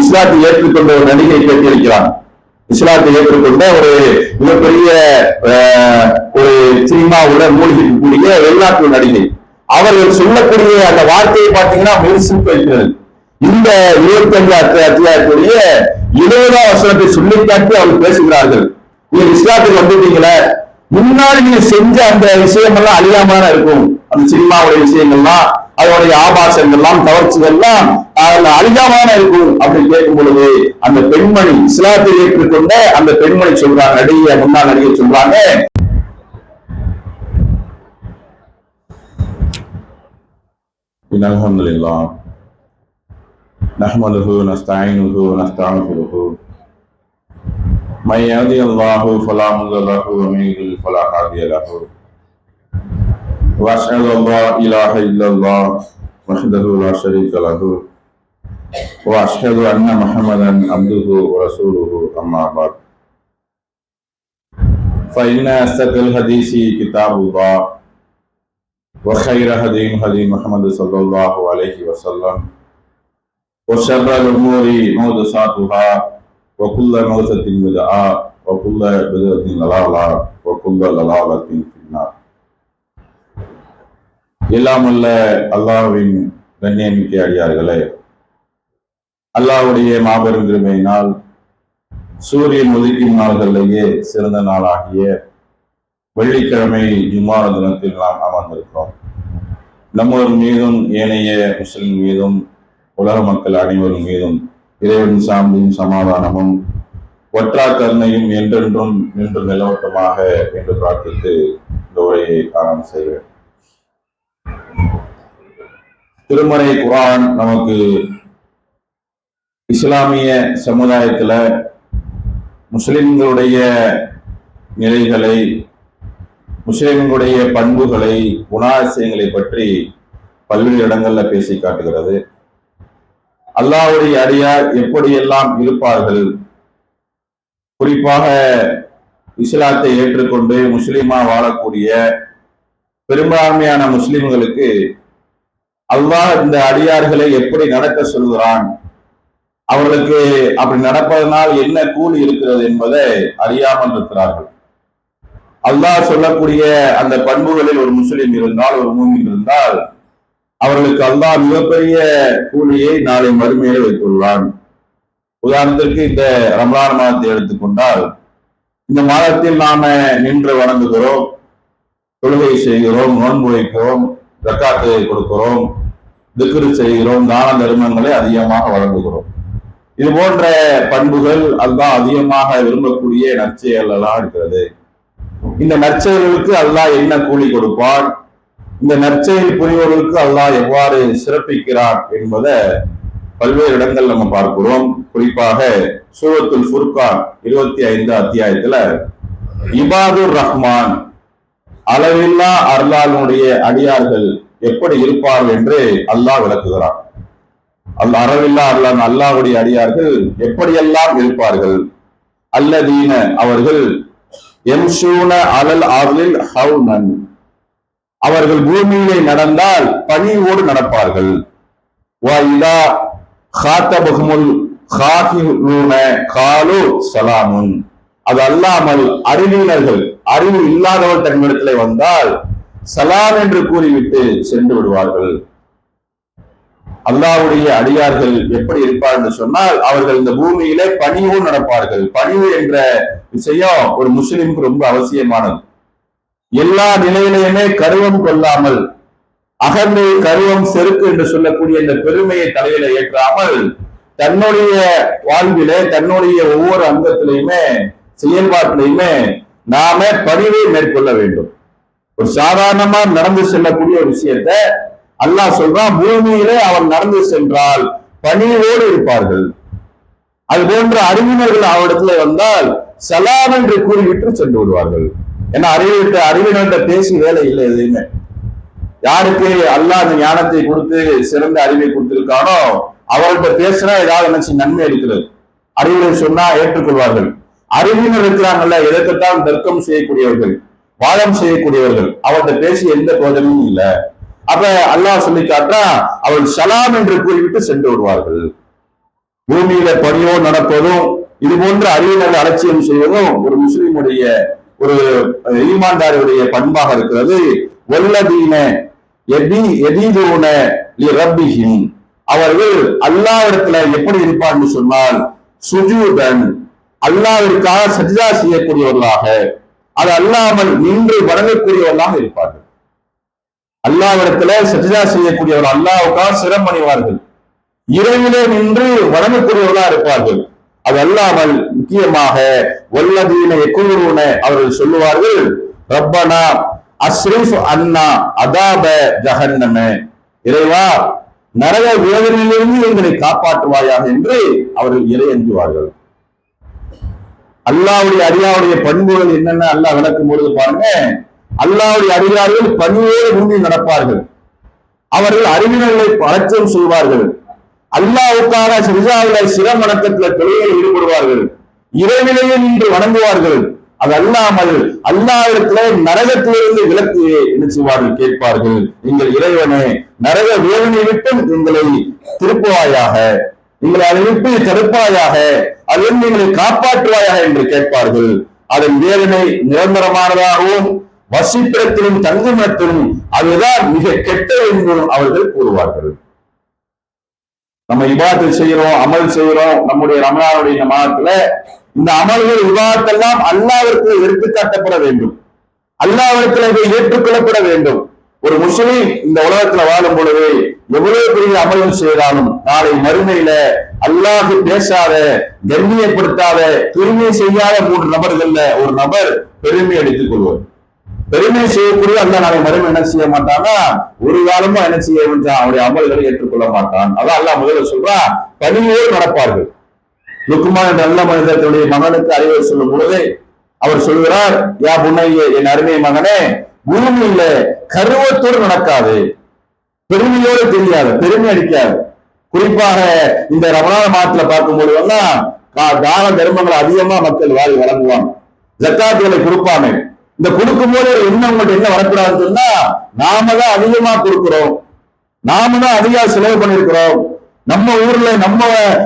இஸ்லாத்தை ஏற்றுக்கொண்ட ஒரு நடிகை கேட்டிருக்கிறான். இஸ்லாத்தை ஏற்றுக்கொண்ட ஒரு மிகப்பெரிய ஒரு சினிமாவுல மூழ்கிக்கூடிய வெளிநாட்டு நடிகை. அவர்கள் சொல்லக்கூடிய அந்த வார்த்தையை பார்த்தீங்கன்னா மெரிசிப்பு இருக்கிறது இந்த இருபத்தி அஞ்சு அத்தியாயத்துடைய இருபதாம் வசனத்தை சொல்லிக்காட்டி அவர்கள் பேசுகிறார்கள். நீங்க இஸ்லாத்துக்கு வந்துட்டீங்களே முன்னாடி நீங்க செஞ்ச அந்த விஷயம் எல்லாம் அழியாம இருக்கும். அந்த சினிமாவுடைய விஷயங்கள்லாம் அதனுடைய ஆபாசங்கள்லாம் கவர்ச்சிகள்லாம் அதுல அழியாம இருக்கும் அப்படின்னு கேட்கும் பொழுது அந்த பெண்மணி இஸ்லாத்தை ஏற்றுக்கொண்ட அந்த பெண்மணி சொல்றாங்க நடிகை முன்னாள் நடிகை சொல்றாங்க إن الحمد لله نحمده ونستعينه ونستغفره من يهدي الله فلا مضل له ومن يضلل فلا هادي له وأشهد أن لا إله إلا الله وحده لا شريك له وأشهد أن محمدا عبده ورسوله أما بعد. فإن أصدق الحديث كتاب الله وخير هدي هدي محمد صلى الله عليه وسلم وشر الأمور محدثاتها وكل محدثة بدعة وكل بدعة ضلالة وكل ضلالة في النار. இல்லாமல்ல அல்லாஹ்வின் கண்ணியமிக்க அடியார்களே அல்லாஹ்வுடைய மாபெரும் திருமையினால் சூரியன் உதிக்கும் நாள்களிலேயே சிறந்த நாளாகிய வெள்ளிக்கிழமை ஜும்மார தினத்தில் நாம் அமர்ந்திருக்கிறோம். நம்மவர் மீதும் ஏனைய முஸ்லிம் மீதும் உலக மக்கள் அனைவரும் மீதும் இறைவன் சாந்தியும் சமாதானமும் ஒற்றா கருணையும் என்றென்றும் நின்று நிலவட்டமாக என்று பிரார்த்தித்து இந்த உரையை ஆரம்பம் செய்வேன் திருமறை குரான் நமக்கு இஸ்லாமிய சமுதாயத்துல முஸ்லிம்களுடைய நிலைகளை முஸ்லிம்களுடைய பண்புகளை குணாதிசயங்களை பற்றி பல்வேறு இடங்கள்ல பேசி காட்டுகிறது. அல்லாவுடைய அடியார் எப்படியெல்லாம் இருப்பார்கள்? குறிப்பாக இஸ்லாத்தை ஏற்றுக்கொண்டு முஸ்லீமா வாழக்கூடிய பெரும்பான்மையான முஸ்லிம்களுக்கு அல்லாஹ் இந்த அடியார்களை எப்படி நடக்க சொல்கிறான் அவர்களுக்கு அப்படி நடப்பதனால் என்ன கூலி இருக்கிறது என்பதை அறியாமல் இருக்கிறார்கள். அல்லாஹ் சொல்லக்கூடிய அந்த பண்புகளில் ஒரு முஸ்லிம் இருந்தால் ஒரு மூமின் இருந்தால் அவர்களுக்கு அல்லாஹ் மிகப்பெரிய கூலியை நாளை மறுமையில வைத்துள்ளான். உதாரணத்திற்கு இந்த ரம்லான் மாதத்தை எடுத்துக்கொண்டால் இந்த மாதத்தில் நாம நின்று வணங்குகிறோம் தொழுகை செய்கிறோம் நோன்பு வைக்கிறோம் ஜக்காத்து கொடுக்கிறோம் திக்ரு செய்கிறோம் தான தர்மங்களை அதிகமாக வழங்குகிறோம். இது போன்ற பண்புகள் அல்லாஹ் அதிகமாக விரும்பக்கூடிய நற்செயல் எல்லாம் இருக்கிறது. இந்த நற்செயல்களுக்கு அல்லாஹ் என்ன கூலி கொடுப்பான்? இந்த நற்செயல் புரிவர்களுக்கு அல்லாஹ் எவ்வாறு சிறப்பிக்கிறான் என்பதை பல்வேறு இடங்கள் நம்ம பார்க்கிறோம். குறிப்பாக சூரத்துல் ஃபுர்கான் இருபத்தி ஐந்து அத்தியாயத்துல இபாதுர் ரஹ்மான் அளவில்லா அருளாளுடைய அடியார்கள் எப்படி இருப்பார்கள் என்று அல்லாஹ் விளக்குகிறான். அல்ல அறவில்லா அல்லான் அல்லாஹ்வுடைய அடியார்கள் எப்படியெல்லாம் இருப்பார்கள்? அல்லதீன அவர்கள் எம்சூன அலல் ஆதலில் ஹவுனன் அவர்கள் பூமியிலே நடந்தால் பணிவோடு நடப்பார்கள். வாயிலா ஹாத்தபகுமுல் ஹாஹிலூன காலு சலாமுன். அது அல்லாமல் அறிவியலர்கள் அறிவு இல்லாதவர் தன்னிடத்திலே வந்தால் சலாம் என்று கூறிவிட்டு சென்று விடுவார்கள். அல்லாவுடைய அடியார்கள் எப்படி இருப்பார் என்று சொன்னால் அவர்கள் இந்த பூமியிலே பணிவும் நடப்பார்கள். பணிவு என்ற விஷயம் ஒரு முஸ்லிமுக்கு ரொம்ப அவசியமானது. எல்லா நிலையிலையுமே கருவம் கொள்ளாமல் அகந்தை கருவம் செருக்கு என்று சொல்லக்கூடிய இந்த பெருமையை தலையில ஏற்றாமல் தன்னுடைய வாழ்விலே தன்னுடைய ஒவ்வொரு அங்கத்திலையுமே செயல்பாட்டிலையுமே நாம பணிவை மேற்கொள்ள வேண்டும். ஒரு சாதாரணமா நடந்து செல்லக்கூடிய ஒரு விஷயத்த அல்லாஹ் சொல்றான் பூமியிலே அவன் நடந்து சென்றால் பணியோடு இருப்பார்கள். அது போன்ற அறிவினர்கள் அவரிடத்துல வந்தால் சலாம் என்று கூறிவிட்டு சென்று விடுவார்கள். ஏன்னா அறிவிட்ட அறிவினர்கிட்ட பேசி வேலை இல்லை எதுவுமே யாருக்கு அல்லாஹ் அந்த ஞானத்தை கொடுத்து சிறந்த அறிவை கொடுத்திருக்கானோ அவர்கிட்ட பேசுனா ஏதாவது நினைச்சு நன்மை இருக்கிறது. அறிவுரை சொன்னா ஏற்றுக்கொள்வார்கள். அறிவினர் இருக்கிறாங்கல்ல எதற்கத்தான் தர்க்கம் செய்யக்கூடியவர்கள் வாதம் செய்யக்கூடியவர்கள் அவர்கிட்ட பேசி எந்த பிரயோஜனமும் இல்லை. அப்ப அல்லாஹ் சொல்லி காட்டா அவள் சலாம் என்று கூறிவிட்டு சென்று விடுவார்கள். பூமியில பணியோ நடப்பதும் இது போன்ற அறிவினர் அலட்சியம் செய்வதும் ஒரு முஸ்லிமுடைய ஒரு ஈமான்தாருடைய பண்பாக இருக்கிறது. வல்லதீன எதி எதீதூன ரப்பிஹிம் அவர்கள் அல்லாவிடத்துல எப்படி இருப்பார்னு சொன்னால் சுஜூதன் அல்லாவிற்காக சஜிதா செய்யக்கூடியவர்களாக. அது அல்லாமல் நின்று வணங்கக்கூடியவர்களாக இருப்பார்கள். அல்லாவிடத்துல சஜிதா செய்யக்கூடியவர்கள் அல்லாவுக்காக சிரமணிவார்கள் இரவிலே நின்று வணங்கக்கூடியவர்களாக இருப்பார்கள். அது அல்லாமல் முக்கியமாக வல்லதீன எக்கூறுன அவர்கள் சொல்லுவார்கள் ரப்பனா அஸ்ரீஃப் அண்ணா அதாப ஜஹன்னம. இறைவா நரக வேதனையிலிருந்து எங்களை காப்பாற்றுவாயாக என்று அவர்கள் இறை அஞ்சுவார்கள் அல்லாவுடைய அடியாவுடைய பண்புகள் என்னென்ன? அல்லாஹ் விளக்கும் பொழுது பாருங்க. அல்லாவுடைய அடியார்கள் பணியோடு முந்தி நடப்பார்கள். அவர்கள் அறிவினர்களை அலட்சியம் செய்வார்கள். அல்லாவுக்கான சிறுஜாவில சிரமணக்கத்துல தொழிலில் ஈடுபடுவார்கள். இரவிலேயே நின்று வணங்குவார்கள். அது அல்லாமல் அல்லாவிடத்திலே நரகத்திலிருந்து விலக்கு என்ன செய்வார்கள் கேட்பார்கள். எங்கள் இறைவனே நரக வேதனை விட்டும் எங்களை திருப்புவாயாக. நீங்கள் அதை விட்டு தடுப்பாயாக அதிலிருந்து நீங்களை காப்பாற்றுவாயாக என்று கேட்பார்கள். அதன் வேதனை நிரந்தரமானதாகவும் வசிப்பிடத்திலும் தங்குமிடத்திலும் அதுதான் மிக கெட்டது என்றும் அவர்கள் கூறுவார்கள். நம்ம இபாத்து செய்யறோம் அமல் செய்யறோம் நம்முடைய ரமணாவுடைய மாதத்துல இந்த அமல்கள் விவாதத்தெல்லாம் அல்லாவிற்கு எடுத்துக்காட்டப்பட வேண்டும். அல்லாவிடத்தில் இதை ஏற்றுக்கொள்ளப்பட வேண்டும். ஒரு முஸ்லீம் இந்த உலகத்துல வாழும் பொழுது எவ்வளவு பெரிய அமலும் செய்தாலும் நாளை மறுமையில அல்லாஹு பேசாத கண்ணியப்படுத்தாத பெருமை செய்யாத மூன்று நபர்கள்ல ஒரு நபர் பெருமை அடித்துக் கொள்வார். பெருமை செய்யக்கூடிய அல்ல நாளை மறுமை என்ன செய்ய மாட்டான்னா ஒரு காலமும் என்ன செய்ய வேண்டாம் அவருடைய அமல்களை ஏற்றுக்கொள்ள மாட்டான். அதான் அல்லாஹ் முதல்ல சொல்றான் பணியோடு நடப்பார்கள். லுக்குமான் என்ற நல்ல மனிதர்களுடைய மகனுக்கு அறிவுரை சொல்லும் பொழுது அவர் சொல்கிறார் யா புன்னையே என் அருமை மகனே பூமியில கருவத்தோடு நடக்காது. பெருமையோடு தெரியாது. பெருமை அடிக்காது. குறிப்பாக இந்த ரமணான மாதத்துல பார்க்கும்போது எல்லாம் கா- தான தர்மங்களை அதிகமா மக்கள் வாரி வழங்குவாங்க. ஜக்காத்துகளை கொடுப்பாங்க. இந்த கொடுக்கும் போது என்ன உங்கள்ட்ட என்ன வரக்கூடாதுன்னு சொன்னா நாம தான் அதிகமா கொடுக்கிறோம். நாம தான் அதிகமா செலவு பண்ணிருக்கிறோம் நம்ம ஊர்ல நம்ம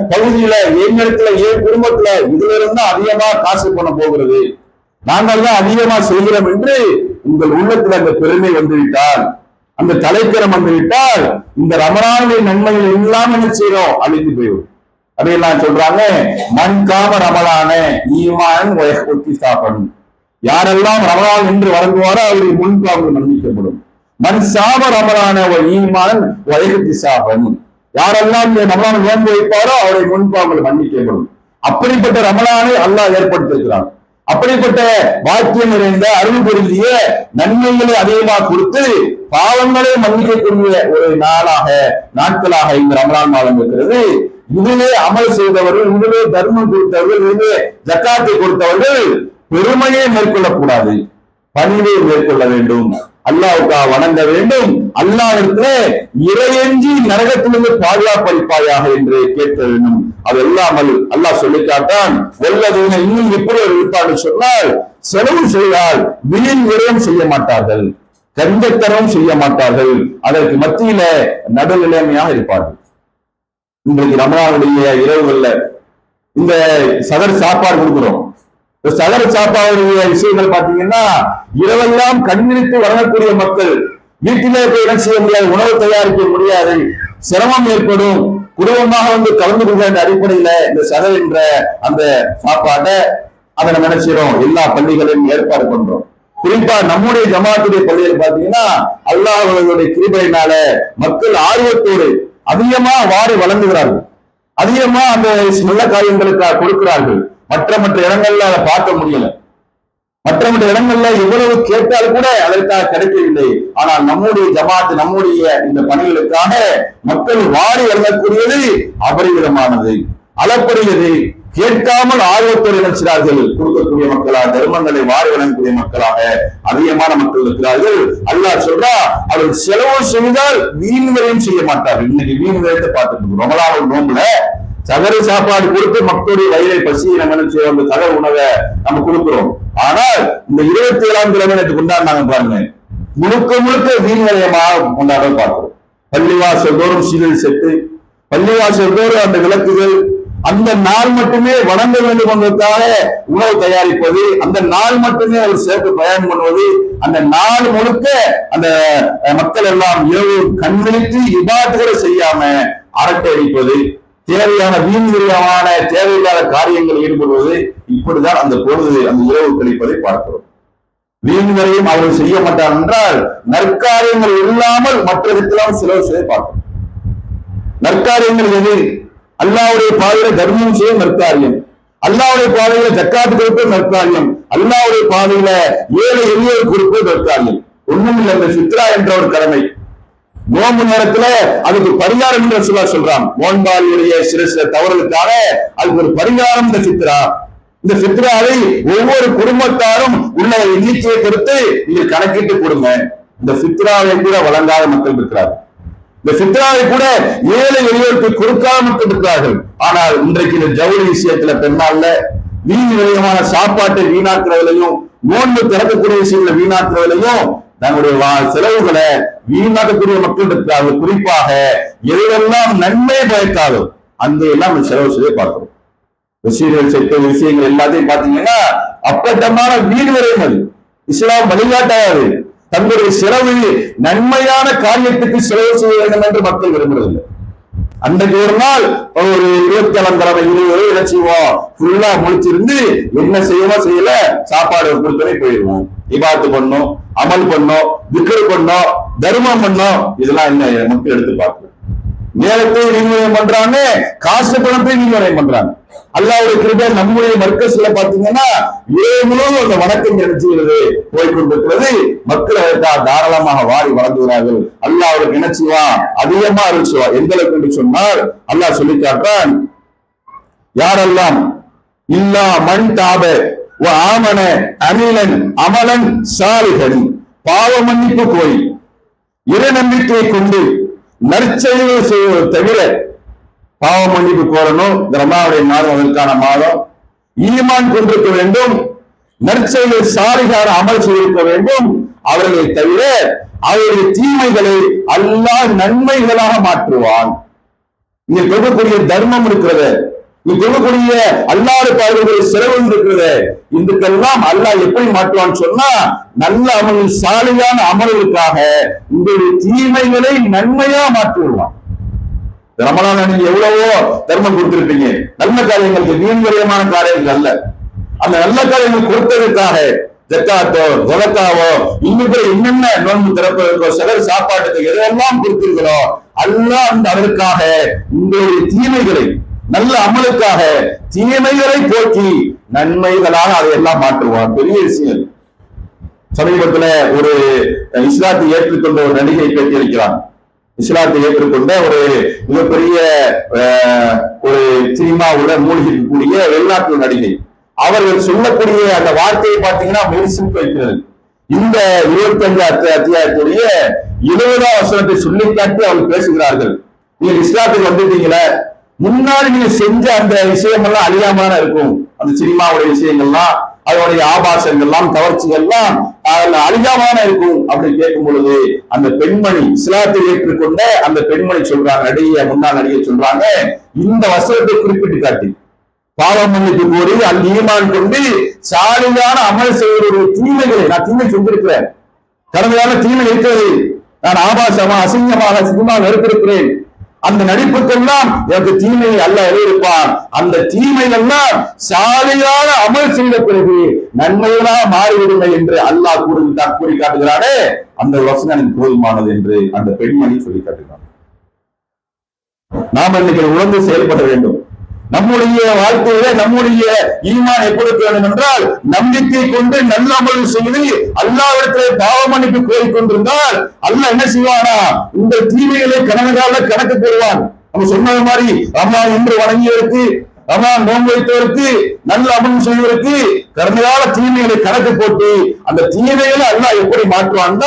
பகுதியில என் இடத்துல என் குடும்பத்துல இதுல இருந்தா அதிகமா காசு பண்ண போகிறது. நாங்கள் தான் அதிகமா செய்கிறோம் என்று உங்கள் உள்ளத்துல அந்த பெருமை வந்துவிட்டால் அந்த தலைக்கரம் வந்துவிட்டால் இந்த ரமணானுடைய நன்மைகள் எல்லாம் என்ன செய்யறோம் அழிந்து போயிடும் அதையெல்லாம் சொல்றாங்க மண் காம ரமலான ஈமான் ஒத்தி ஸ்தாபனம் யாரெல்லாம் ரமலான் என்று வழங்குவாரோ அவருடைய முன்பாவங்கள் மன்னிக்கப்படும். மண் சாப ரமலான ஒரு ஈமான் வயகத்தி சாபம் யாரெல்லாம் இந்த ரமலான் வேண்டு வைப்பாரோ அவருடைய முன்பாவங்கள் மன்னிக்கப்படும். அப்படிப்பட்ட ரமலானை அல்லாஹ் ஏற்படுத்தியிருக்கிறான். அப்படிப்பட்ட வாக்கியம் நிறைந்த அருள் பொருந்திய நன்மைகளை அதிகமாக கொடுத்து பாவங்களை மன்னிக்கக்கூடிய ஒரு நாளாக நாட்களாக இந்த ரமலான் மாதம் இருக்கிறது. இதிலே அமல் செய்தவர்கள் இதிலே தர்மம் கொடுத்தவர்கள் இதிலே ஜக்காத்தை கொடுத்தவர்கள் பெருமையை மேற்கொள்ளக்கூடாது. பணிவை மேற்கொள்ள வேண்டும். அல்லாவுக்கா வணங்க வேண்டும். அல்லாவிடத்துல இறையஞ்சி நரகத்திலிருந்து பாதுகாப்பளிப்பாயாக என்று கேட்க வேண்டும். அது இல்லாமல் அல்லாஹ் சொல்லிக்காட்டான் வெள்ளதுன இன்னும் எப்படி ஒரு இருப்பான்னு சொன்னால் செலவு செய்தால் வீண் விரயம் செய்ய மாட்டார்கள் கஞ்சத்தனம் செய்ய மாட்டார்கள். அதற்கு மத்தியில நடுநிலைமையாக இருப்பார்கள். இன்றைக்கு ரமணாவுடைய இரவுகள்ல இந்த சதர் சாப்பாடு கொடுக்குறோம். சதர சதர் விஷயங்கள் பாத்தீங்கன்னா இரவெல்லாம் கண்ணிழித்து வழங்கக்கூடிய மக்கள் வீட்டிலே போய் இடம் செய்ய முடியாது? உணவு தயாரிக்க முடியாது. சிரமம் ஏற்படும். குடும்பமாக வந்து கலந்து கொள்கிற அடிப்படையில இந்த சதர் என்ற அந்த சாப்பாட்டை அதை நம்ம எல்லா பள்ளிகளையும் ஏற்பாடு பண்றோம். குறிப்பா நம்முடைய ஜமாத்துடைய பள்ளியில் பாத்தீங்கன்னா அல்லாஹர்களுடைய கிருபையினால மக்கள் ஆர்வத்தோடு அதிகமா வாரி வழங்குகிறார்கள். அதிகமா அந்த நல்ல காரியங்களுக்கு கொடுக்கிறார்கள். மற்ற மற்ற இடங்கள்ல அதை பார்க்க முடியல. மற்ற இடங்கள்ல இவ்வளவு கேட்டால் கூட அதற்காக கிடைக்கவில்லை. ஆனால் நம்முடைய ஜமாத் நம்முடைய இந்த பணிகளுக்காக மக்கள் வாரி வழங்கக்கூடியது அபரிவிதமானது. அளப்பரியது. கேட்காமல் ஆர்வத்தோடு நினைச்சார்கள் கொடுக்கக்கூடிய மக்களாக தர்மங்களை வாரி வழங்கக்கூடிய மக்களாக அதிகமான மக்கள் இருக்கிறார்கள். அல்லாஹ் சொல்றா அவர் செலவு செய்தால் வீண் செய்ய மாட்டார்கள். இன்னைக்கு வீண் விரயத்தை பார்த்துட்டு இருக்கோம். நோம்புல சகரு சாப்பாடு கொடுத்து மக்களுடைய வயிறை பசி நம்ம என்ன செய்வோம் அந்த சகர் உணவை நம்ம கொடுக்கிறோம். ஆனால் இந்த இருபத்தி ஏழாம் கிழமை நேற்று கொண்டாடினாங்க பாருங்க. முழுக்க முழுக்க வீண் நிலையமாக கொண்டாட பார்க்கிறோம். பள்ளிவாசல் தோறும் சீரியல் செட்டு பள்ளிவாசல் தோறும் அந்த விளக்குகள் அந்த நாள் மட்டுமே வணங்க வேண்டும் என்பதற்காக உணவு தயாரிப்பது அந்த நாள் மட்டுமே அவர் சேர்த்து பயணம் பண்ணுவது அந்த நாள் முழுக்க அந்த மக்கள் எல்லாம் இரவு கண்களுக்கு இபாட்டுகளை செய்யாம அரட்டை அடிப்பது தேவையான வீண் விரயமான தேவையில்லாத காரியங்கள் ஈடுபடுவது இப்படிதான் அந்த பொழுது அந்த இரவு கழிப்பதை பார்க்கிறோம். வீண் விரயம் அவர்கள் செய்ய மாட்டார் என்றால் நற்காரியங்கள் இல்லாமல் மற்ற விதத்திலாம் செலவு செய்ய பார்க்கிறோம். நற்காரியங்கள் எது? அல்லாவுடைய பாதையில தர்மம் செய்ய நற்காரியம். அல்லாவுடைய பாதையில ஜக்காத்து கொடுப்பது நற்காரியம். அல்லாவுடைய பாதையில ஏழை எளியோர் கொடுப்பது நற்காரியம். ஒண்ணும் இல்லை இந்த சித்ரா என்ற ஒரு கடமை. நோம்பு நேரத்துல அதுக்கு பரிகாரம் என்று சொல்ல சொல்றான். மோன்பாலியுடைய சிறு சில தவறுகளுக்காக அதுக்கு ஒரு பரிகாரம் இந்த சித்ரா இந்த சித்ராவை ஒவ்வொரு குடும்பத்தாரும் உள்ள எண்ணிக்கையை கொடுத்து நீங்க கணக்கிட்டு கொடுங்க. இந்த சித்ராவை கூட வழங்காத மக்கள் இருக்கிறார் இந்த சித்ராவை கூட ஏழை எளியோருக்கு கொடுக்காத மக்கள் இருக்கிறார்கள். ஆனால் இன்றைக்கு இந்த ஜவுளி விஷயத்துல பெண்ணால வீண் விலையமான சாப்பாட்டை வீணாக்குறதுலையும் நோன்பு திறக்கக்கூடிய விஷயங்களை வீணாக்குறதுலையும் தங்களுடைய வா- செலவுகளை வீணாக்கக்கூடிய மக்களுக்கு குறிப்பாக எதுவெல்லாம் நன்மை பயக்காதோ அந்த எல்லாம் நம்ம செலவு செய்ய பார்க்கிறோம். விஷயங்கள் செட்ட விஷயங்கள் எல்லாத்தையும் பாத்தீங்கன்னா அப்பட்டமான வீடு வரையும் அது. இஸ்லாம் வழிகாட்டாது. தங்களுடைய செலவு நன்மையான காரியத்துக்கு செலவு செய்ய வேண்டும் என்று மக்கள் விரும்புறதில்லை அன்றைக்கு ஒரு நாள் ஒரு இருபத்தி ஏழாம் கிழமை இருபது என்ன செய்வோம். ஃபுல்லா முழிச்சிருந்து என்ன செய்யவோ செய்யல சாப்பாடு கொடுத்தனே போயிடுவோம். இபாத்து பண்ணும் அமல் பண்ணும் திக்கர் பண்ணும் தர்மம் பண்ணோம் இதெல்லாம் என்ன? மக்கள் எடுத்து பார்க்கணும். நேரத்தை விநியோகம் பண்றாங்க காசு பணத்தை விநியோகம் பண்றாங்க. அல்லாவுடைய கிருபை நம்முடைய மர்க்கஸ்ல பாத்தீங்கன்னா இரவு முழுவதும் அந்த வணக்கம் நினைச்சுகிறது போய்கொண்டிருக்கிறது மக்கள் அதற்காக தாராளமாக வாரி வழங்குகிறார்கள். அல்லாஹ் அவருக்கு என்ன அதிகமா அருள்சுவா எந்த அளவுக்கு என்று சொன்னால் அல்லாஹ் சொல்லி காட்டுறான் யாரெல்லாம் இல்லா மண் தாப ஆமன அமிலன் அமலன் சாலிகன் பாவ மன்னிப்பு கோரி இறை நம்பிக்கையை கொண்டு நற்செயல்கள் செய்வதை தவிர பாவ மன்னிப்பு கோரணும். இந்த ரமலானுடைய மாதம் அதற்கான மாதம். ஈமான் கொண்டிருக்க வேண்டும். நற்செயல்கள் சாலிகார அமல் செய்திருக்க வேண்டும். அவர்களை தவிர அவருடைய தீமைகளை அல்லாஹ் நன்மைகளாக மாற்றுவான். நீங்க கொடுக்கக்கூடிய தர்மம் இருக்கிறது. நீ கொடுக்கக்கூடிய அல்லாத பாடல்களுடைய செலவு இருக்கிறது. இதுக்கெல்லாம் அல்லாஹ் எப்படி மாற்றுவான்னு சொன்னா நல்ல அமல் சாலையான அமல்களுக்காக உங்களுடைய தீமைகளை நன்மையா மாற்றிவிடுவான் விடுவான். நீங்க எவ்வளவோ தர்மம் கொடுத்திருப்பீங்க. நல்ல காரியங்களுக்கு வீண் காரியங்கள் அல்ல. அந்த நல்ல காரியங்கள் கொடுத்ததுக்காக ஜக்காத்தோ ஜலக்காவோ இன்னும் என்னென்ன நோன்பு திறப்பதற்கோ சிலர் சாப்பாட்டுக்கு எதெல்லாம் கொடுத்தீர்களோ அல்லாஹ் அந்த அதற்காக உங்களுடைய தீமைகளை நல்ல அமலுக்காக தீமைகளை போக்கி நன்மைகளாக அதையெல்லாம் மாற்றுவான் பெரிய விஷயம். சமீபத்துல ஒரு இஸ்லாத்தை ஏற்றுக்கொண்ட ஒரு நடிகை பேட்டியளிக்கிறான் இஸ்லாத்தை ஏற்றுக்கொண்ட ஒரு மிகப்பெரிய அஹ், ஒரு சினிமாவுடன் மூழ்கி இருக்கக்கூடிய வெளிநாட்டு நடிகை. அவர்கள் சொல்லக்கூடிய அந்த வார்த்தையை பார்த்தீங்கன்னா மெடிசின் வைக்கிறது இந்த இருபத்தி அஞ்சு அத்தியாயத்துடைய இருபதாம் வசனத்தை சொல்லி காட்டி அவர்கள் பேசுகிறார்கள். நீங்க இஸ்லாத்துக்கு வந்துட்டீங்களே முன்னாடி நீங்க செஞ்ச அந்த விஷயமெல்லாம் அழியாம இருக்கும். அந்த சினிமாவுடைய விஷயங்கள்லாம் அதனுடைய ஆபாசங்கள்லாம் கவர்ச்சிகள்லாம் அதுல அழியாம இருக்கும் அப்படின்னு கேட்கும் பொழுது அந்த பெண்மணி இஸ்லாத்தை ஏற்றுக்கொண்ட அந்த பெண்மணி சொல்றாங்க நடிகை முன்னாள் நடிகை சொல்றாங்க இந்த வசனத்தை குறிப்பிட்டு காட்டி. பாவம் மன்னிப்பு கோரி அந்த ஈமான் கொண்டு சாலையான அமல் செய்வதற்கு தீமைகளை நான் தீமை செஞ்சிருக்கிறேன் கடமையான தீமை இருக்கிறது. நான் ஆபாசமா அசிங்கமாக சினிமா நடித்திருக்கிறேன். அந்த நடிப்புக்கெல்லாம் எனக்கு தீமை அல்ல எழுதியிருப்பான் அந்த தீமையெல்லாம் சாலையான அமல் செய்த பிறகு நன்மைகளா மாறிவிடுமை என்று அல்லாஹ் கூறி கூறி காட்டுகிறாரே அந்த வசனம் எனக்கு போதுமானது என்று அந்த பெண்மணி சொல்லி காட்டுகிறான். நாம் இன்னைக்கு உணர்ந்து செயல்பட வேண்டும். நம்முடைய வாழ்க்கையில நம்முடைய ஈமான் எப்படி இருக்க வேண்டும் என்றால் நம்பிக்கை கொண்டு நல்ல அமல் செய்து அல்லாவிடத்திலே பாவ மன்னிப்பு கோரிக் கொண்டிருந்தால் அல்லாஹ் என்ன செய்வானா? இந்த தீமைகளை கணக்கால கணக்கு போடுவான் நம்ம சொன்னது மாதிரி அம்மா என்று வணங்கியவருக்கு அம்மா நோன்பு வைத்தவருக்கு நல்ல அமல் செய்வதற்கு கடமையால தீமைகளை கணக்கு போட்டு அந்த தீமைகளை அல்லாஹ் எப்படி மாற்றுவான்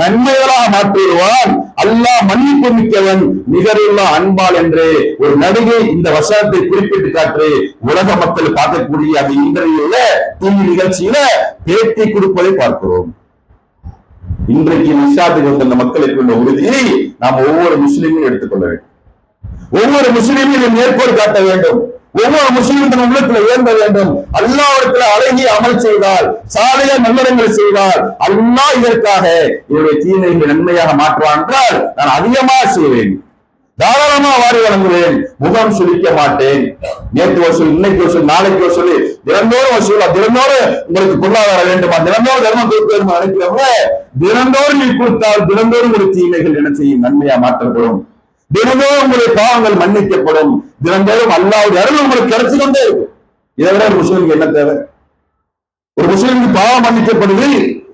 நன்மைகளாக மாற்றிடுவான் அல்லாஹ் மன்னிப்பு மிக்கவன் நிகரில்லா அன்பால் என்று ஒரு நடிகை இந்த வசனத்தை குறிப்பிட்டு காட்டு உலக மக்கள் பார்க்கக்கூடிய அந்த இன்டர்வியூல டிவி நிகழ்ச்சியில பேட்டி கொடுப்பதை பார்க்கிறோம். இன்றைக்கு நிஷாத்துக்கு வந்த மக்களுக்கு உள்ள உறுதியை நாம் ஒவ்வொரு முஸ்லிமும் எடுத்துக்கொள்ள வேண்டும். ஒவ்வொரு முஸ்லீமையும் மேற்கோள் காட்ட வேண்டும். ஒவ்வொரு முஸ்லீம் தன் உள்ளத்துல ஏந்த வேண்டும். அல்லாவிடத்துல அழகி அமல் செய்தால் சாலைய நல்லடங்கள் செய்தால் அல்லா இதற்காக என்னுடைய தீமைகளை நன்மையாக மாற்றுவான் என்றால் நான் அதிகமாக செய்வேன் தாராளமா வாரி வழங்குவேன். முகம் சுழிக்க மாட்டேன். நேற்று வசூல் இன்னைக்கு வசூல் நாளைக்கு வசூல் தினந்தோறும் வசூல் தினந்தோறும் உங்களுக்கு பொருளாதார வேண்டுமா. தினந்தோறும் தர்மம் கொடுக்க வேண்டுமா தினந்தோறும் நீ கொடுத்தால் தினந்தோறும் ஒரு தீமைகள் என்ன செய்யும்? நன்மையா மாற்றப்படும். தினமே உங்களுடைய பாவங்கள் மன்னிக்கப்படும். தினந்தோறும் அல்லாவுடைய அருள் உங்களுக்கு கிடைச்சு கொண்டே இருக்கும். இதை விட ஒரு முஸ்லிமுக்கு என்ன தேவை? ஒரு முஸ்லிமுக்கு பாவம் மன்னிக்கப்படுது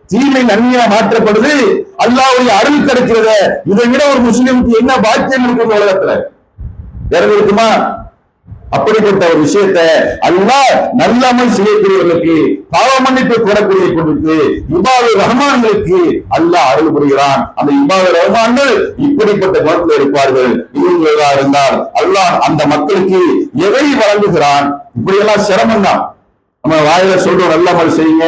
தீமை நன்மையா மாற்றப்படுது அல்லாவுடைய அருள் கிடைக்கிறத இதை விட ஒரு முஸ்லிமுக்கு என்ன பாக்கியம் இருக்கு உலகத்துல? வேற இருக்குமா? அப்படிப்பட்ட ஒரு விஷயத்தை அல்லாஹ் நல்லமல் செய்யக்கூடியவர்களுக்கு பாவ மன்னிப்பு கூடக்கூடிய கொடுத்து இபாவு ரஹ்மான்களுக்கு அல்லாஹ் அருள் புரிகிறான். அந்த இபாவு ரஹ்மான்கள் இப்படிப்பட்ட குணத்தில் இருப்பார்கள். இவங்களா இருந்தால் அல்லாஹ் அந்த மக்களுக்கு எதை வழங்குகிறான்? இப்படியெல்லாம் சிரமம் தான் நம்ம வாயில சொல்றோம் நல்லமல் செய்யுங்க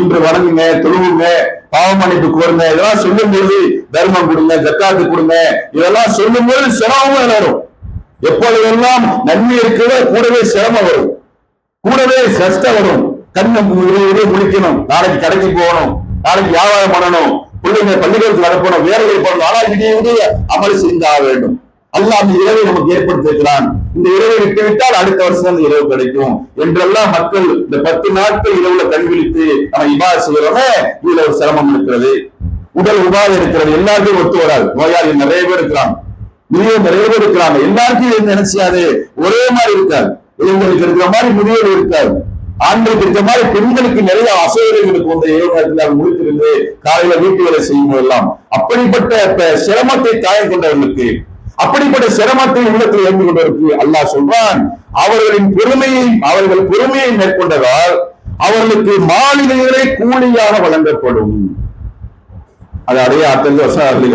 இன்று வணங்குங்க தொழுவுங்க பாவ கோருங்க இதெல்லாம் சொல்லும் பொழுது தர்மம் கொடுங்க ஜக்காத்து கொடுங்க இதெல்லாம் சொல்லும் போது சிரமமும் வரும் எப்பொழுதெல்லாம் நன்மை இருக்கிறதோ கூடவே சிரமம் வரும். கூடவே கஷ்டம் வரும். கண்ணை முடிக்கணும் நாளைக்கு கடைக்கு போகணும். நாளைக்கு வியாபாரம் பண்ணணும். பிள்ளைங்க பள்ளிகளுக்கு நடப்பணும் வேலைகள் பண்ணணும். ஆனால் விடிய விடிய அமல் செய்தாக வேண்டும். அல்ல அந்த இரவை நமக்கு ஏற்படுத்தியிருக்கிறான். இந்த இரவை விட்டுவிட்டால் அடுத்த வருஷம் அந்த இரவு கிடைக்கும். என்றெல்லாம் மக்கள் இந்த பத்து நாட்கள் இரவுல கண்விழித்து நம்ம இபா செய்யறோமே இதுல ஒரு சிரமம் இருக்கிறது. உடல் உபாதை இருக்கிறது. எல்லாருக்கும் ஒத்து வராது. நோயாளி நிறைய பேர் இருக்கிறாங்க. முதியோர் நிறைய பேர் இருக்கிறாங்க எல்லாருக்கும் இது நினைச்சாது ஒரே மாதிரி இருக்காது. இளைஞர்களுக்கு இருக்கிற மாதிரி முதியோர் இருக்காது. ஆண்களுக்கு இருக்கிற மாதிரி பெண்களுக்கு நிறைய அசௌகரியங்களுக்கு வந்த இந்த இரவு நேரத்தில் அவங்க முடித்திருந்து காலையில வீட்டு வேலை செய்யும் போதெல்லாம் அப்படிப்பட்ட சிரமத்தை தாயம் கொண்டவர்களுக்கு அப்படிப்பட்ட சிரமத்தை உள்ளத்தில் இருந்து கொண்டவருக்கு அல்லாஹ் சொல்றான் அவர்களின் பெருமையை அவர்கள் பெருமையை மேற்கொண்டதால் அவர்களுக்கு மாளிகைகளை கூலியாக வழங்கப்படும். அது அடைய அத்தஞ்சு வருஷம் அருளி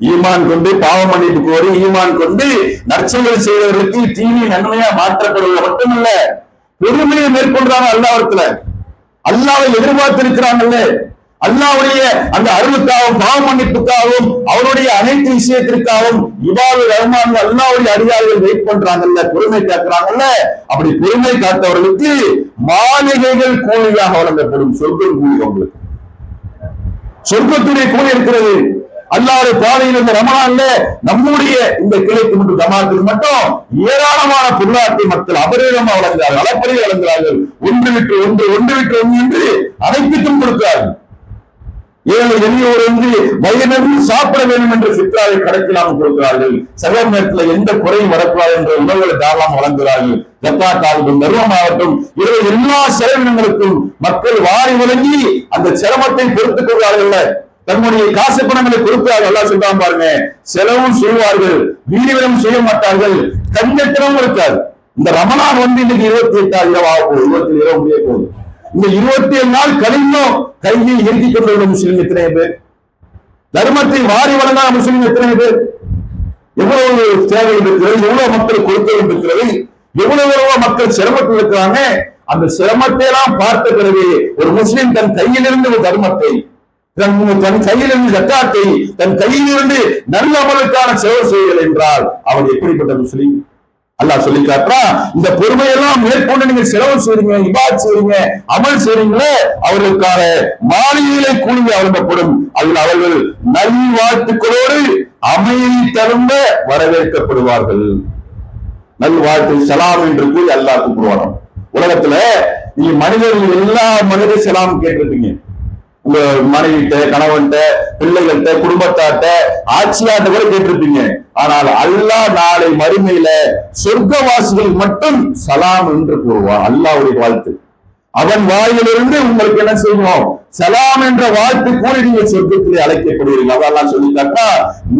ஈமான் கொண்டு பாவம் மன்னிப்பு கோரி ஈமான் கொண்டு நற்செயல் செய்தவர்களுக்கு தீனி நன்மையா மாற்றப்படுவது மட்டுமல்ல பெருமையை மேற்கொள்றாங்க அல்லாவரத்துல அல்லாவை எதிர்பார்த்திருக்கிறாங்கல்ல. அல்லாவுடைய அந்த அருளுக்காகவும் பாவ மன்னிப்புக்காகவும் அவருடைய அனைத்து விஷயத்திற்காகவும் இவ்வாறு ரஹ்மான் அல்லாவுடைய அதிகாரிகள் வெயிட் பண்றாங்கல்ல பொறுமை காக்குறாங்கல்ல அப்படி பொறுமை காத்தவர்களுக்கு மாளிகைகள் கூலியாக வழங்கப்படும். சொர்க்கம் கூலி அவங்களுக்கு சொர்க்கத்துடைய கூலி இருக்கிறது. அல்லாவுடைய பாதையில் இருந்த ரமணான்ல நம்முடைய இந்த கிளைக்கு மட்டும் ஜமாத்துக்கு மட்டும் ஏராளமான பொருளாதாரத்தை மக்கள் அபரிதமா வழங்குகிறார்கள் அளப்பரிய வழங்குகிறார்கள். ஒன்று விட்டு ஒன்று ஒன்று விட்டு ஒன்று என்று அனைத்துக்கும் கொடுக்கிறார்கள். ஏழை எளியோர் என்று வயதிலிருந்து சாப்பிட வேண்டும் என்று சித்தாரை கடைக்கலாம் கொடுக்கிறார்கள். சக நேரத்தில் எந்த குறையும் வரக்கூடாது என்ற உணவுகளை தாராளம் வழங்குகிறார்கள். ஜக்காத்தாகட்டும் தர்மமாகட்டும் இவர்கள் எல்லா செலவினங்களுக்கும் மக்கள் வாரி வழங்கி அந்த சிரமத்தை பொறுத்துக் கொள்வார்கள். தன்னுடைய காசு பணங்களை கொடுக்கிறார்கள் எல்லாம் சொல்றாங்க பாருங்க செலவும் செய்வார்கள் வீடுகளும் செய்ய மாட்டார்கள் கஞ்சத்தனமும் இருக்காது. இந்த ரமணான் வந்து இன்னைக்கு இருபத்தி எட்டாவது இரவு ஆக போகுது இருபத்தி இரவு முடிய போகுது. இந்த இருபத்தி ஏழு நாள் கழிந்தும் கையை எழுதி கொண்டுள்ள முஸ்லிம் எத்தனை பேர்? தர்மத்தை வாரி வழங்காத முஸ்லிம் எத்தனை பேர்? எவ்வளவு தேவை இருக்கிறது எவ்வளவு மக்கள் கொடுக்கவும் இருக்கிறது எவ்வளவு எவ்வளவு மக்கள் சிரமத்தில் இருக்கிறாங்க அந்த சிரமத்தை எல்லாம் பார்த்த பிறகு ஒரு முஸ்லிம் தன் கையிலிருந்து ஒரு தர்மத்தை தன் தன் கையிலிருந்து ஜக்காத்தை தன் கையிலிருந்து நல்ல அமலுக்கான செலவு செய்தல் என்றால் அவன் எப்படிப்பட்ட முஸ்லீம்? அல்லாஹ் சொல்லி காட்டுறா இந்த பொறுமையெல்லாம் மேற்கொண்டு நீங்க செலவு செய்றீங்க இபாத் செய்றீங்க அமல் செய்றீங்களே அவர்களுக்கான மாளிகையிலே கூலி வழங்கப்படும் அதில் அவர்கள் நல்வாழ்த்துக்களோடு அமைதி தரும்ப வரவேற்கப்படுவார்கள். நல்வாழ்த்து சலாம் என்று கூறி அல்லாஹ் கூப்பிடுவாராம் உலகத்துல நீங்க மனிதர்கள் எல்லா மனித சலாம் கேட்டிருப்பீங்க. உங்க மனைவிட்ட கணவன்கிட்ட பிள்ளைகள்கிட்ட குடும்பத்தார்கிட்ட ஆட்சியார்ட்ட கூட கேட்டிருப்பீங்க. ஆனால் அல்லாஹ் நாளை மறுமையில சொர்க்கவாசிகள் மட்டும் சலாம் என்று கூறுவான் அல்லாவுடைய வாழ்த்து. அவன் வாயிலிருந்து உங்களுக்கு என்ன செய்வோம்? சலாம் என்ற வாழ்த்து கூறி நீங்கள் சொர்க்கத்திலே அழைக்கப்படுவீர்கள். அதெல்லாம் சொல்லிட்டாக்கா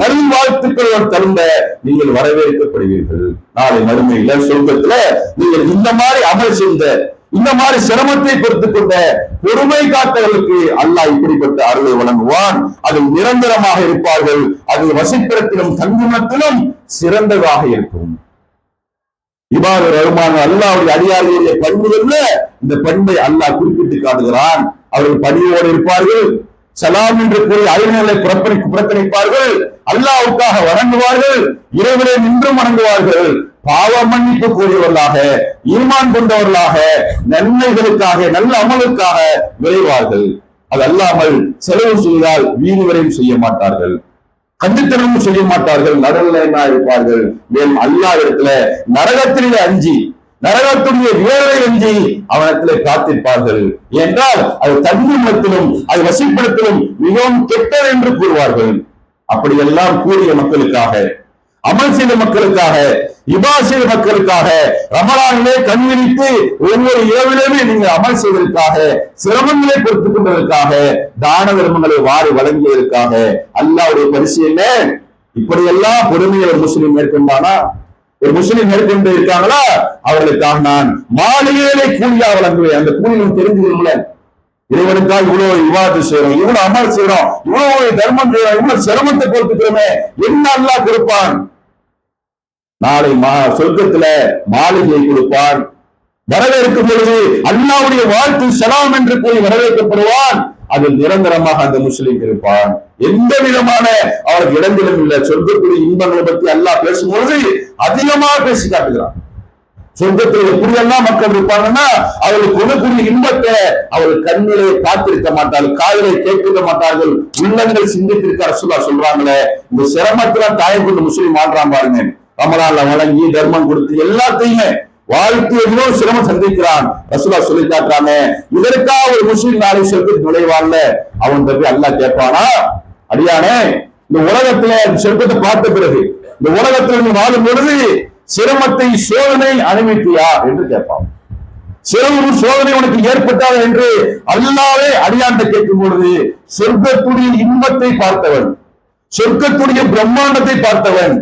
நல் வாழ்த்துக்கள் தருந்த நீங்கள் வரவேற்கப்படுவீர்கள். நாளை மறுமையில சொர்க்கத்துல நீங்கள் இந்த மாதிரி அமல் செய்த இந்த மாதிரி சிரமத்தை பொறுத்துக் கொண்ட பொறுமை காத்தவர்களுக்கு அல்லாஹ் இப்படிப்பட்ட அருளை வழங்குவான். அதில் நிரந்தரமாக இருப்பார்கள். அது வசிப்பிடத்திலும் தங்குமத்திலும் சிறந்ததாக இருக்கும். இவ்வாறு ரஹ்மான் அல்லாவுடைய அடியார்களுடைய பண்புகள்ல இந்த பண்பை அல்லாஹ் குறிப்பிட்டு காட்டுகிறான். அவர்கள் பணியோடு இருப்பார்கள். சலாம் என்று கூறி அயல்களை புறப்பணி புறக்கணிப்பார்கள். அல்லாவுக்காக வணங்குவார்கள். இரவிலே நின்றும் வணங்குவார்கள். பாவ மன்னிப்பு கூடியவர்களாக ஈமான் கொண்டவர்களாக நன்மைகளுக்காக நல்ல அமலுக்காக விரைவார்கள். அது அல்லாமல் செலவு செய்தால் வீடு வரையும் செய்ய மாட்டார்கள். கஞ்சித்தனமும் செய்ய மாட்டார்கள். நடுநிலையமா இருப்பார்கள். மேலும் அல்லா இடத்துல நரகத்திலே அஞ்சி நரகத்துடைய வேலை அஞ்சி அவனத்திலே காத்திருப்பார்கள். என்றால் அது தன்னிமத்திலும் அது வசிப்பிடத்திலும் மிகவும் கெட்டது என்று கூறுவார்கள். அப்படியெல்லாம் கூறிய மக்களுக்காக அமல் செய்த மக்களுக்காக இபா செய்த மக்களுக்காக ரமலானிலே கண்விழித்து ஒவ்வொரு இரவிலுமே நீங்க அமல் செய்வதற்காக சிரமங்களை பொறுத்துக் கொண்டதற்காக தான தர்மங்களை வாரி வழங்கியதற்காக அல்லாவுடைய பரிசு என்ன இப்படியெல்லாம் பொறுமையை ஒரு முஸ்லீம் மேற்கொண்டானா? ஒரு முஸ்லீம் மேற்கொண்டு இருக்காங்களா? அவர்களுக்காக நான் மாளிகையிலே கூலியா வழங்குவேன். அந்த கூலி நமக்கு தெரிஞ்சுக்கணும்ல இறைவனுக்காக இவ்வளவு விவாதம் செய்யறோம் இவ்வளவு அமல் செய்யறோம் இவ்வளவு தர்மம் செய்யறோம் இவ்வளவு சிரமத்தை கொடுத்துக்கிறோமே என்ன அல்லாஹ் கொடுப்பான்? நாளை மா சொர்க்கத்துல மாளிகை கொடுப்பான். வரவேற்கும் பொழுது அல்லாவுடைய வாழ்த்து சலாம் என்று கூறி வரவேற்கப்படுவான். அதில் நிரந்தரமாக அந்த முஸ்லீம் இருப்பான். எந்த விதமான அவருக்கு இடங்களும் இல்லை. சொர்க்கக்கூடிய இன்பங்களை பத்தி அல்லாஹ் பேசும்பொழுது அதிகமாக பேசி காட்டுகிறான் சொர்க்கத்தில் எப்படியெல்லாம் மக்கள் இருப்பாங்கன்னா அவளுக்கு கொடுக்கூடிய இன்பத்தை அவர்கள் கண்ணிலே பார்த்திருக்க மாட்டார்கள் காதலை கேட்க மாட்டார்கள். உள்ளங்கள் சிந்தித்திருக்க அரசுலா சொல்றாங்களே இந்த சிரமத்துல தாயம் கொண்டு முஸ்லீம் வாழ்றான் பாருங்க. ரமலான்ல வழங்கி தர்மம் கொடுத்து எல்லாத்தையுமே வாழ்த்து எவ்வளோ சிரமம் சந்திக்கிறான். ரசுலா சொல்லி காட்டுறாங்க இதற்காக ஒரு முஸ்லீம் நாளை சொர்க்கத்துக்கு நுழைவான்ல? அவன் பற்றி அல்லா கேட்பானா? அடியானே இந்த உலகத்துல சொர்க்கத்தை பார்த்த பிறகு இந்த உலகத்துல நீ வாழும் பொழுது சிரமத்தை சோதனை அனுமதியா என்று கேட்பான். சிரமம் சோதனை உனக்கு ஏற்பட்டால் என்று அல்லாவே அடியாண்ட கேட்கும் பொழுது சொர்க்கத்துடைய இன்பத்தை பார்த்தவன் சொர்க்கத்துடைய பிரம்மாண்டத்தை பார்த்தவன்.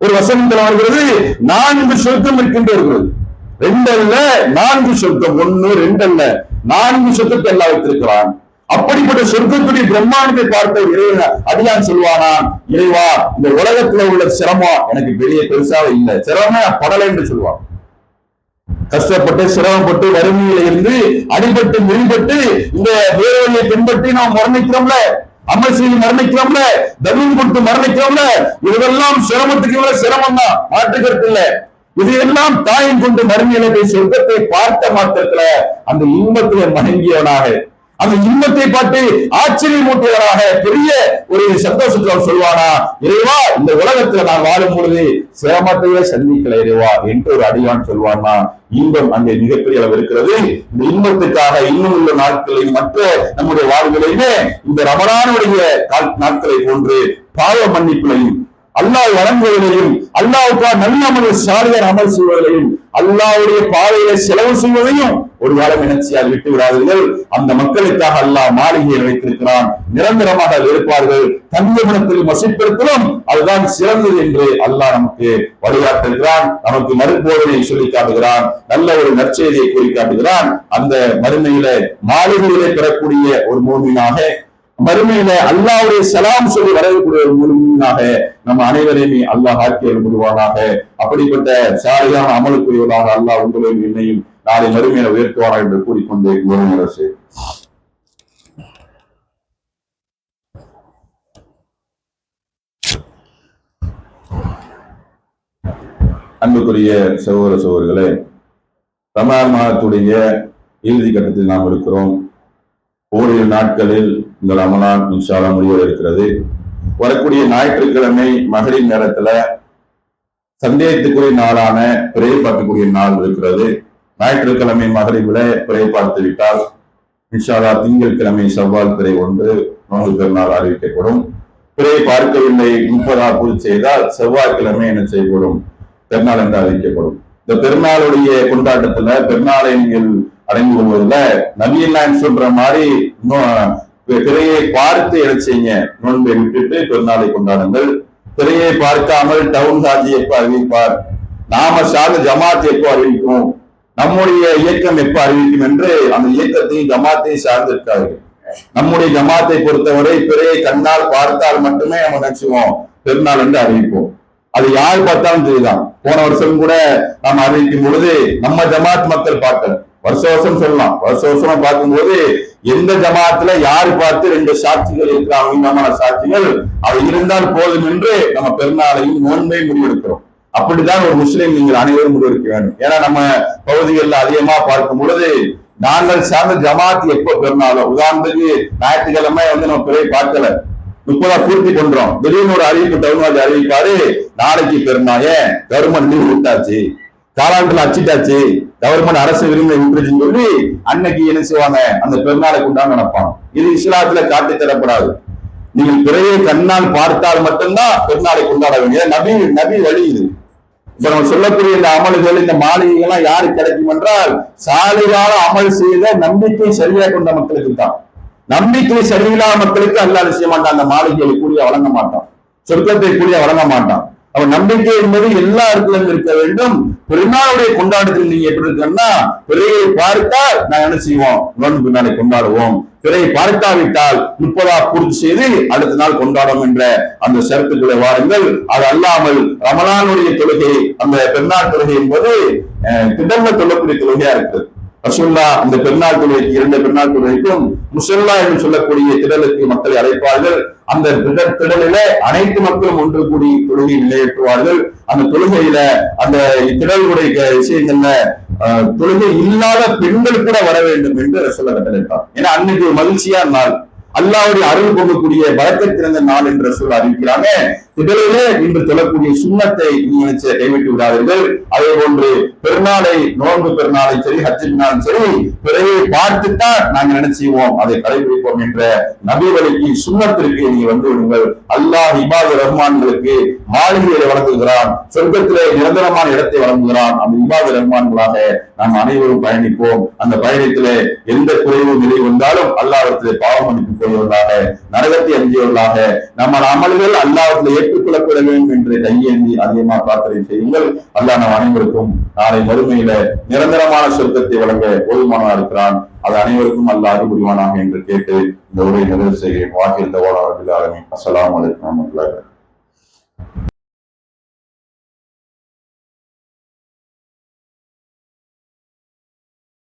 ஒரு வசனத்தில் வருகிறது நான்கு சொர்க்கம் இருக்கின்றார்கள் ரெண்டு அல்ல நான்கு சொர்க்கம். ஒன்னு ரெண்டு அல்ல நான்கு சொர்க்கத்தை எல்லாம் வைத்திருக்கிறான். அப்படிப்பட்ட சொர்க்கத்துடைய பிரம்மாண்டத்தை பார்த்த இறைவன் அடியான் சொல்வானா இறைவா இந்த உலகத்துல உள்ள சிரமம் எனக்கு பெரிய பெருசாக இல்லை. சிரமம் படலை என்று சொல்லுவான் கஷ்டப்பட்டு சிரமப்பட்டு வறுமையில இருந்து அடிபட்டு மிதிப்பட்டு இந்த வேலையை பின்பற்றி நாம் மரணிக்கிறோம்ல? அமல் செய்து மரணிக்கிறோம்ல? தர்மம் கொடுத்து மரணிக்கிறோம்ல? இதெல்லாம் சிரமத்துக்கு இவ்வளவு சிரமம் தான். மாற்றுக்கிறது இல்ல. இதையெல்லாம் தாயின் கொண்டு மறுமையில போய் சொர்க்கத்தை பார்த்த மாத்திரத்துல அந்த இன்பத்திலே மயங்கியவனாக அந்த இன்பத்தை பார்த்து ஆச்சரியமூட்டியவராக பெரிய ஒரு சந்தோஷத்தில் அவர் சொல்வானா இறைவா இந்த உலகத்துல நான் வாழும் பொழுது சிரமத்தையே சந்திக்கல இறைவா என்று ஒரு அடியான் சொல்வானா இன்பம் அங்கே மிகப்பெரிய அளவு இருக்கிறது. இந்த இன்பத்துக்காக இன்னும் உள்ள நாட்களையும் மற்ற நம்முடைய வாழ்விலையுமே இந்த ரமணானுடைய நாட்களை போன்று பாவ மன்னிப்பிலையும் அல்லாஹ் வழங்குவதையும் அல்லாவுக்கா நல்ல அமல் சாலியர் அமல் செய்வதையும் அல்லாவுடைய பாதையில செலவு செய்வதையும் ஒரு காலம் நினைச்சியால் விட்டு விடாதீர்கள். அந்த மக்களுக்காக அல்லாஹ் மாளிகையை வைத்திருக்கிறான். நிரந்தரமாக இருப்பார்கள். தங்கமனத்திலும் வசிப்பிடத்திலும் அதுதான் சிறந்தது என்று அல்லாஹ் நமக்கு வழிகாட்டுகிறான். நமக்கு மறுபோதனை சொல்லி காட்டுகிறான். நல்ல ஒரு நற்செய்தியை கூறி காட்டுகிறான். அந்த மறுமையில மாளிகையிலே பெறக்கூடிய ஒரு மூமியாக மறுமையில அல்லாவுடைய சலாம் சொல்லி வரக்கூடிய முழுமையாக நம்ம அனைவரையுமே அல்லாஹ் ஆக்கி எழுதுவானாக அப்படிப்பட்ட சாலையான அமலுக்குரியவராக அல்லாஹ் உங்களையும் என்னையும் நாளை மறுமையில உயர்த்துவானா என்று கூறிக்கொண்டே அரசு. அன்புக்குரிய சகோதர சகோதரிகளே ரமலான் மாதத்துடைய இறுதி கட்டத்தில் நாம் இருக்கிறோம். ஓரிரு நாட்களில் இந்த ரமலான் இன்ஷாலா முடிவு இருக்கிறது வரக்கூடிய ஞாயிற்றுக்கிழமை மகளிர் நேரத்துல சந்தேகத்துக்குரிய நாளான பிறை பார்க்கக்கூடிய நாள் இருக்கிறது. ஞாயிற்றுக்கிழமை மகளிர்ல பிறை பார்த்து விட்டால் இன்ஷாலா திங்கட்கிழமை செவ்வாய் பிறை ஒன்று நோன்பு பெருநாள் அறிவிக்கப்படும். பிறை பார்க்கவில்லை முப்பதா பூஜை செய்தால் செவ்வாய்க்கிழமை என்ன செய்யப்படும். பெருநாள் என்று அறிவிக்கப்படும். இந்த பெருநாளுடைய கொண்டாட்டத்துல பெருநாளை நீங்கள் அடைந்து கொள்வதில் நவீன சொல்ற மாதிரி திரையை பார்த்து இழைச்சிங்க நோன்பை விட்டுட்டு பெருநாளை கொண்டாடுங்கள். திரையை பார்க்காமல் டவுன் சார்ஜி எப்ப அறிவிப்பார். நாம சார்ந்த ஜமாத் எப்போ அறிவிக்கும். நம்முடைய இயக்கம் எப்ப அறிவிக்கும் என்று அந்த இயக்கத்தையும் ஜமாத்தையும் சார்ந்திருக்காரு நம்முடைய ஜமாத்தை பொறுத்தவரை பிறையை கண்ணால் பார்த்தால் மட்டுமே நம்ம நினைச்சுவோம் பெருநாள் என்று அறிவிப்போம். அது யார் பார்த்தாலும் சரிதான் போன வருஷம் கூட நாம் அறிவிக்கும் பொழுது நம்ம ஜமாத் மக்கள் பார்க்கல. வருஷ வருஷம் சொல்லலாம் வருஷ வருஷமா பார்க்கும்போது எந்த ஜமாத்துல யாரு பார்த்து ரெண்டு சாட்சிகள் இருக்கிற அவங்கமான சாட்சிகள்? அவை இருந்தால் போதும் என்று நம்ம பெருநாளையும் நோன்பை முடிவெடுக்கிறோம். அப்படிதான் ஒரு முஸ்லீம் நீங்கள் அனைவரும் முடிவெடுக்க வேண்டும். ஏன்னா நம்ம பகுதிகளில் அதிகமா பார்க்கும் பொழுது நாங்கள் சார்ந்த ஜமாத் எப்போ பெருநாளோ? உதாரணத்துக்கு ஞாயிற்றுக்கிழமை வந்து நம்ம பிறையை பார்க்கல. முப்பதா பூர்த்தி பண்றோம். திடீர்னு ஒரு அறிவிப்பு டவுன்வாஜ் அறிவிப்பாரு நாளைக்கு பெருநாள். ஏன்? கவர்மெண்ட் லீவ் விட்டாச்சு காலாண்டுல அச்சிட்டாச்சு கவர்மெண்ட் அரசு விருந்த விட்டுருச்சுன்னு சொல்லி அன்னைக்கு என்ன செய்வாங்க? அந்த பெருநாளை கொண்டாந்து நினைப்பாங்க. இது இஸ்லாத்துல காட்டி தரப்படாது. நீங்கள் பிறையை கண்ணால் பார்த்தால் மட்டும்தான் பெருநாளை கொண்டாட வேண்டியது நபி நபி வழி இது. இப்ப நம்ம சொல்லக்கூடிய இந்த அமல்கள் இந்த மாளிகைகள்லாம் யாருக்கு கிடைக்கும் என்றால் சாலையால அமல் செய்த நம்பிக்கை சரியா கொண்ட மக்களுக்கு தான். நம்பிக்கை சரியில்லாத மக்களுக்கு அல்லாஹ் செய்ய மாட்டான்? அந்த மாளிகைகளை கூடிய வழங்க மாட்டான். சொர்க்கத்தை கூடிய வழங்க மாட்டான். அவன் நம்பிக்கை என்பது எல்லா இடத்திலும் இருக்க வேண்டும். பெருநாளுடைய கொண்டாட்டத்தில் நீங்க எப்படி இருக்கன்னா பிறையை பார்த்தால் நான் என்ன செய்வோம்? நோன்பு பின்னாலே கொண்டாடுவோம். பிறையை பார்க்காவிட்டால் முப்பதா பூர்த்தி செய்து அடுத்த நாள் கொண்டாடும் என்ற அந்த ஷரத்துக்களை வாருங்கள். அது அல்லாமல் ரமலானுடைய தொழுகை அந்த பெருநாள் தொழுகை என்பது அஹ், தொழக்கூடிய தொழுகையா இருக்கிறது ரசூல்லா இந்த பெருநாள் இரண்டு பெருநாள் தொழுகைக்கும் முசல்லா என்று சொல்லக்கூடிய திடலுக்கு மக்களை அழைப்பார்கள். அந்த திடலில திடலிலே அனைத்து மக்களும் ஒன்று கூடி தொழுகை நிலையேற்றுவார்கள் அந்த தொழுகையில அந்த திடலுடைய விஷயங்கள்ல அஹ், தொழுகை இல்லாத பெண்கள் கூட வர வேண்டும் என்று ரசூல்லா கட்டளையிட்டார். ஏன்னா அன்னைக்கு ஒரு மகிழ்ச்சியா நாள். அல்லாவுடைய அருள் கொள்ளக்கூடிய பலத்தை திறந்த நாள் என்று சொல்ல அறிவிக்கிறாங்க. திடலிலே இன்று தொழக்கூடிய சுண்ணத்தை நினைச்ச கைவிட்டு விடாதீர்கள். அதே போன்று பெருநாளை நோன்பு பெருநாளை சரி ஹச்சினாலும் சரி பிறையை பார்த்துத்தான் நாங்க நினைச்சுவோம் அதை கடைபிடிப்போம் என்ற நபி வழிக்கு சுண்ணத்திற்கு நீங்க வந்து விடுங்கள். அல்லாஹ் இபாது ரஹ்மான்களுக்கு மாளிகையை வழங்குகிறான் சொர்க்கத்திலே நிரந்தரமான இடத்தை வழங்குகிறான். அந்த இபாது ரஹ்மான்களாக நாம் அனைவரும் பயணிப்போம். அந்த பயணத்திலே எந்த குறைவு நிலை வந்தாலும் அல்லாஹ்விடத்திலே பாவம் அனுப்பி கொள்வதாக நரகத்தை அஞ்சியவர்களாக நம்ம அமல்கள் அல்லாஹ்விடத்தில் ஏற்றுக்கொள்ளப்பட வேண்டும் என்று கையேந்தி அதிகமாக பிரார்த்தனை செய்யுங்கள். அல்லா நம் அனைவருக்கும் நாளை மறுமையில நிரந்தரமான சொர்க்கத்தை வழங்க போதுமானா இருக்கிறான். அது அனைவருக்கும் அல்ல அறிவுரிவானாக என்று கேட்டு இந்த உரை நிறைவு செய்கிறேன். வாக்கில் தவான அஸ்ஸலாமு அலைக்கும் வலைக்கம்